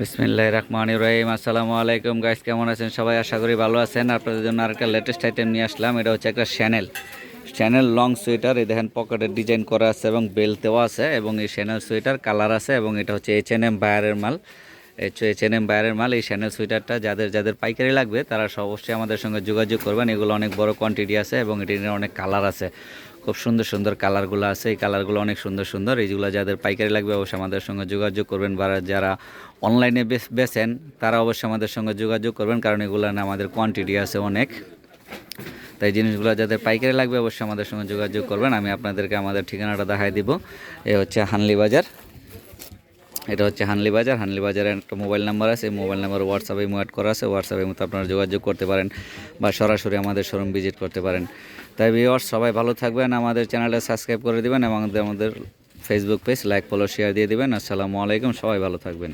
বিসমিল্লাহ রহমান ইব্রাহিম আসসালামু আলাইকুম গাইস কেমন আছেন? সবাই আশা করি ভালো আছেন। আপনাদের জন্য আরেকটা লেটেস্ট আইটেম নিয়ে আসলাম। এটা হচ্ছে একটা শ্যানেল শ্যানেল লং সোয়েটার এই দেখেন পকেটের ডিজাইন করা আছে এবং বেল্টেও আছে এবং এই শ্যানেল সোয়েটার কালার আছে এবং এটা হচ্ছে এইচ এন এম বায়ারের মাল। এইচ এন এম বায়ারের মাল, এই শ্যানেল সোয়েটারটা যাদের যাদের পাইকারি লাগবে, তারা অবশ্যই আমাদের সঙ্গে যোগাযোগ করবেন। এগুলো অনেক বড় কোয়ান্টিটি আছে এবং এটির অনেক কালার আছে। খুব সুন্দর সুন্দর কালারগুলো আছে। এই কালারগুলো অনেক সুন্দর সুন্দর। এইগুলো যাদের পাইকারি লাগবে অবশ্যই আমাদের সঙ্গে যোগাযোগ করবেন বা যারা অনলাইনে বেছেন তারা অবশ্যই আমাদের সঙ্গে যোগাযোগ করবেন কারণ এগুলো না আমাদের কোয়ান্টিটি আছে অনেক। তাই জিনিসগুলো যাদের পাইকারি লাগবে অবশ্যই আমাদের সঙ্গে যোগাযোগ করবেন। আমি আপনাদেরকে আমাদের ঠিকানাটা দেখাই দিব। এ হচ্ছে হানলি বাজার। এটা হচ্ছে হানলি বাজার। হানলি বাজারে একটা মোবাইল নাম্বার আছে মোবাইল নাম্বার হোয়াটসঅ্যাপে অ্যাড করা আছে হোয়াটসঅ্যাপের মতো আপনারা যোগাযোগ করতে পারেন বা সরাসরি আমাদের শোরুম ভিজিট করতে পারেন। তাই ভিওয়ার্স সবাই ভালো থাকবেন, আমাদের চ্যানেলটা সাবস্ক্রাইব করে দিবেন এবং আমাদের আমাদের Facebook page like follow share দিয়ে দিবেন। আসসালামু আলাইকুম, সবাই ভালো থাকবেন।